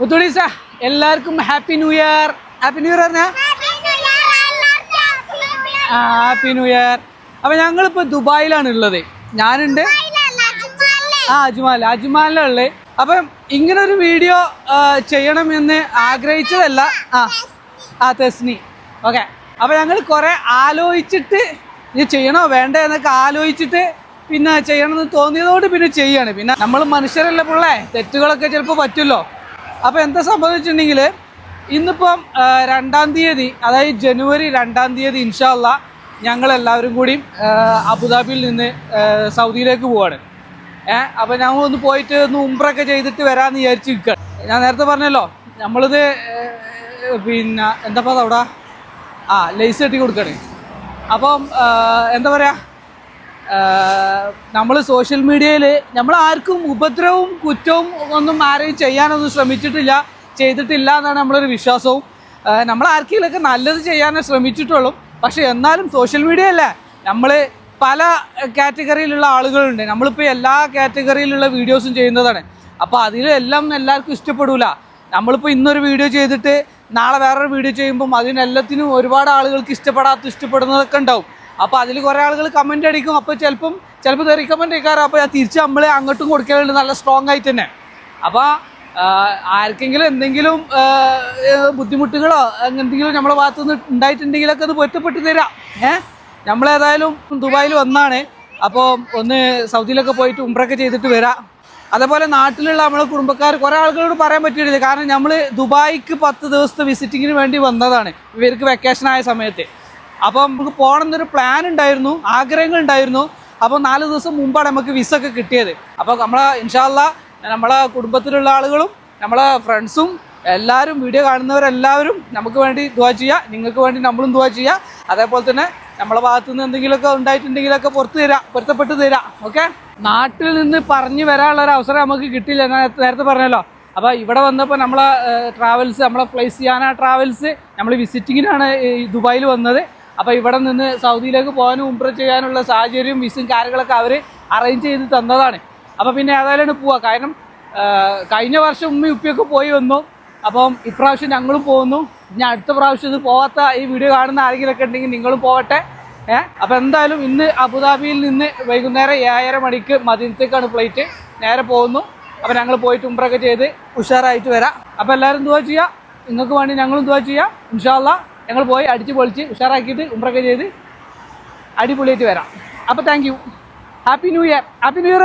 മുത്തുളീസ എല്ലാവർക്കും happy new year happy new year പറഞ്ഞ? Happy new year അപ്പൊ ഞങ്ങളിപ്പോ ദുബായിലാണ് ഉള്ളത്. ഞാനുണ്ട്. ആ അജ്മാൽ അജ്മാലിലുള്ളത് അപ്പം ഇങ്ങനെ ഒരു വീഡിയോ ചെയ്യണമെന്ന് ആഗ്രഹിച്ചതല്ല. ആ ആ തെസ്നി. ഓക്കെ. അപ്പം ഞങ്ങൾ കുറേ ആലോചിച്ചിട്ട് ഇത് ചെയ്യണോ വേണ്ടേ എന്നൊക്കെ ആലോചിച്ചിട്ട് പിന്നെ ചെയ്യണമെന്ന് തോന്നിയതോട് പിന്നെ ചെയ്യാണ്. പിന്നെ നമ്മൾ മനുഷ്യരല്ല പിള്ളേ? തെറ്റുകളൊക്കെ ചിലപ്പോൾ പറ്റുമല്ലോ. അപ്പോൾ എന്താ സംഭവിച്ചിട്ടുണ്ടെങ്കിൽ ഇന്നിപ്പം രണ്ടാം തീയതി അതായത് ജനുവരി രണ്ടാം തീയതി ഇൻഷാല്ല ഞങ്ങളെല്ലാവരും കൂടി അബുദാബിയിൽ നിന്ന് സൗദിയിലേക്ക് പോവാണ്. ഏഹ് അപ്പോൾ ഞങ്ങൾ ഒന്ന് പോയിട്ട് ഒന്ന് ഉംറൊക്കെ ചെയ്തിട്ട് വരാമെന്ന് വിചാരിച്ച് നിൽക്കുക ഞാൻ നേരത്തെ പറഞ്ഞല്ലോ നമ്മളിത് പിന്നെ എന്താ പറയുക അവിടെ ആ ലേസ് കെട്ടി കൊടുക്കണേ. അപ്പം എന്താ പറയാ? നമ്മൾ സോഷ്യൽ മീഡിയയിൽ നമ്മൾ ആർക്കും ഉപദ്രവവും കുറ്റവും ഒന്നും ആരെയും ചെയ്യാനൊന്നും ശ്രമിച്ചിട്ടില്ല ചെയ്തിട്ടില്ല എന്നാണ് നമ്മളൊരു വിശ്വാസവും. നമ്മൾ ആർക്കെങ്കിലൊക്കെ നല്ലത് ചെയ്യാനേ ശ്രമിച്ചിട്ടുള്ളൂ. പക്ഷേ എന്നാലും സോഷ്യൽ മീഡിയ അല്ലേ. നമ്മൾ പല കാറ്റഗറിയിലുള്ള ആളുകളുണ്ട്. നമ്മളിപ്പോൾ എല്ലാ കാറ്റഗറിയിലുള്ള വീഡിയോസും ചെയ്യുന്നതാണ്. അപ്പോൾ അതിലെല്ലാം എല്ലാവർക്കും ഇഷ്ടപ്പെടില്ല നമ്മളിപ്പോൾ ഇന്നൊരു വീഡിയോ ചെയ്തിട്ട് നാളെ വേറൊരു വീഡിയോ ചെയ്യുമ്പം അതിനെല്ലാത്തിനും ഒരുപാട് ആളുകൾക്ക് ഇഷ്ടപ്പെടാത്ത ഇഷ്ടപ്പെടുന്നതൊക്കെ ഉണ്ടാവും. അപ്പോൾ അതിൽ കുറേ ആളുകൾ കമന്റ് അടിക്കും. അപ്പോൾ ചിലപ്പം ചിലപ്പോൾ തെറി കമന്റ് അടിക്കാറ് അപ്പോൾ തിരിച്ച് നമ്മളെ അങ്ങോട്ടും കൊടുക്കലുണ്ട്. നല്ല സ്ട്രോങ് ആയിട്ട് തന്നെ. അപ്പോൾ ആർക്കെങ്കിലും എന്തെങ്കിലും ബുദ്ധിമുട്ടുകളോ എന്തെങ്കിലും നമ്മുടെ ഭാഗത്തു നിന്ന് ഉണ്ടായിട്ടുണ്ടെങ്കിലൊക്കെ അത് പൊരുത്തപ്പെട്ട് തരാം. ഏഹ് നമ്മളേതായാലും ദുബായിൽ വന്നാണ്. അപ്പോൾ ഒന്ന് സൗദിയിലൊക്കെ പോയിട്ട് ഉംറൊക്കെ ചെയ്തിട്ട് വരാം. അതേപോലെ നാട്ടിലുള്ള നമ്മളെ കുടുംബക്കാർ കുറേ ആളുകളോട് പറയാൻ പറ്റിയിട്ടില്ല. കാരണം നമ്മൾ ദുബായിക്ക് പത്ത് ദിവസത്തെ വിസിറ്റിങ്ങിന് വേണ്ടി വന്നതാണ്. ഇവർക്ക് വെക്കേഷൻ ആയ സമയത്ത്. അപ്പോൾ നമുക്ക് പോകണം എന്നൊരു പ്ലാൻ ഉണ്ടായിരുന്നു ആഗ്രഹങ്ങൾ ഉണ്ടായിരുന്നു. അപ്പോൾ നാല് ദിവസം മുമ്പാണ് നമുക്ക് വിസ ഒക്കെ കിട്ടിയത്. അപ്പോൾ നമ്മളെ ഇൻഷാല്ല നമ്മളെ കുടുംബത്തിലുള്ള ആളുകളും നമ്മളെ ഫ്രണ്ട്സും എല്ലാവരും വീഡിയോ കാണുന്നവരെല്ലാവരും നമുക്ക് വേണ്ടി ദുവാ ചെയ്യുക നിങ്ങൾക്ക് വേണ്ടി നമ്മളും ദുവാ ചെയ്യുക അതേപോലെ തന്നെ നമ്മളെ ഭാഗത്തു നിന്ന് എന്തെങ്കിലുമൊക്കെ ഉണ്ടായിട്ടുണ്ടെങ്കിലൊക്കെ പുറത്ത് തരാം പൊരുത്തപ്പെട്ട് തരാം. ഓക്കെ നാട്ടിൽ നിന്ന് പറഞ്ഞു വരാനുള്ള ഒരു അവസരം നമുക്ക് കിട്ടില്ല ഞാൻ നേരത്തെ പറഞ്ഞല്ലോ. അപ്പോൾ ഇവിടെ വന്നപ്പോൾ നമ്മളെ ട്രാവൽസ് നമ്മളെ ഫ്ലൈസിയാന ട്രാവൽസ് നമ്മൾ വിസിറ്റിങ്ങിനാണ് ദുബായിൽ വന്നത്. അപ്പോൾ ഇവിടെ നിന്ന് സൗദിയിലേക്ക് പോകാനും ഉംറ ചെയ്യാനുള്ള സാഹചര്യവും വിസും കാര്യങ്ങളൊക്കെ അവർ അറേഞ്ച് ചെയ്ത് തന്നതാണ്. അപ്പോൾ പിന്നെ ഏതായാലും പോവാ. കാരണം കഴിഞ്ഞ വർഷം ഉമ്മയും ഉപ്പിയൊക്കെ പോയി വന്നു. അപ്പം ഇപ്രാവശ്യം ഞങ്ങളും പോകുന്നു. ഇനി അടുത്ത പ്രാവശ്യം ഇത് പോവാത്ത ഈ വീഡിയോ കാണുന്ന ആരെങ്കിലുമൊക്കെ ഉണ്ടെങ്കിൽ നിങ്ങളും പോവട്ടെ. ഏഹ് അപ്പം എന്തായാലും ഇന്ന് അബുദാബിയിൽ നിന്ന് വൈകുന്നേരം ഏഴര മണിക്ക് മദീനത്തേക്കാണ് ഫ്ലൈറ്റ് നേരെ പോകുന്നു. അപ്പം ഞങ്ങൾ പോയിട്ട് ഉംറൊക്കെ ചെയ്ത് ഉഷാറായിട്ട് വരാം. അപ്പം എല്ലാവരും ദുവാ ചെയ്യുക നിങ്ങൾക്ക് വേണ്ടി ഞങ്ങളും ദുവാ ചെയ്യാം. ഇൻഷാല്ല ഞങ്ങൾ പോയി അടിച്ച് പൊളിച്ച് ഉഷാറാക്കിയിട്ട് ഉമ്രൊക്കെ ചെയ്ത് അടിപൊളിയായിട്ട് വരാം. അപ്പോൾ thank you happy new year happy new year